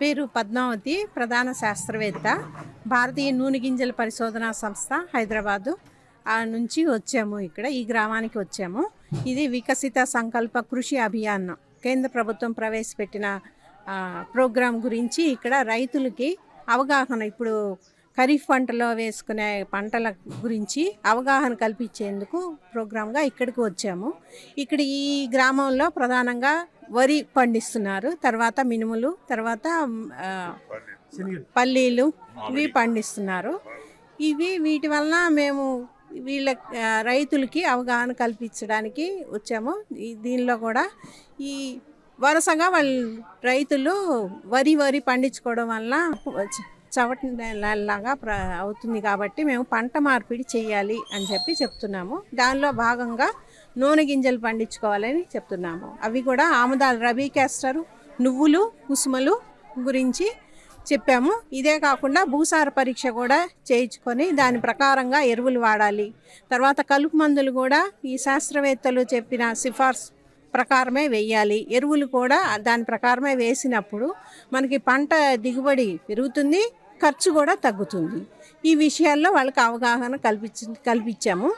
పేరు పద్మావతి ప్రధాన శాస్త్రవేత్త భారతీయ నూనె గింజల పరిశోధనా సంస్థ హైదరాబాదు. ఆ నుంచి వచ్చాము ఇక్కడ ఈ గ్రామానికి వచ్చాము. ఇది వికసిత సంకల్ప కృషి అభియాన్. కేంద్ర ప్రభుత్వం ప్రవేశపెట్టిన ప్రోగ్రాం గురించి ఇక్కడ రైతులకి అవగాహన ఇప్పుడు ఖరీఫ్ పంటలో వేసుకునే పంటల గురించి అవగాహన కల్పించేందుకు ప్రోగ్రాంగా ఇక్కడికి వచ్చాము. ఇక్కడ ఈ గ్రామంలో ప్రధానంగా వరి పండిస్తున్నారు. తర్వాత మినుములు తర్వాత పల్లీలు ఇవి పండిస్తున్నారు. ఇవి వీటి వలన మేము వీళ్ళ రైతులకి అవగాహన కల్పించడానికి వచ్చాము. దీనిలో కూడా ఈ వరుసగా వాళ్ళు రైతులు వరి వరి పండించుకోవడం వల్ల చవటి లాగా ప్ర అవుతుంది కాబట్టి మేము పంట మార్పిడి చేయాలి అని చెప్పి చెప్తున్నాము. దానిలో భాగంగా నూనె గింజలు పండించుకోవాలని చెప్తున్నాము. అవి కూడా ఆముదాలు రబీ క్యాస్టరు నువ్వులు కుసుమలు గురించి చెప్పాము. ఇదే కాకుండా భూసార పరీక్ష కూడా చేయించుకొని దాని ప్రకారంగా ఎరువులు వాడాలి. తర్వాత కలుపు మందులు కూడా ఈ శాస్త్రవేత్తలు చెప్పిన సిఫార్సు ప్రకారమే వేయాలి. ఎరువులు కూడా దాని ప్రకారమే వేసినప్పుడు మనకి పంట దిగుబడి పెరుగుతుంది ఖర్చు కూడా తగ్గుతుంది. ఈ విషయాల్లో వాళ్ళకి అవగాహన కల్పించి కల్పించాము.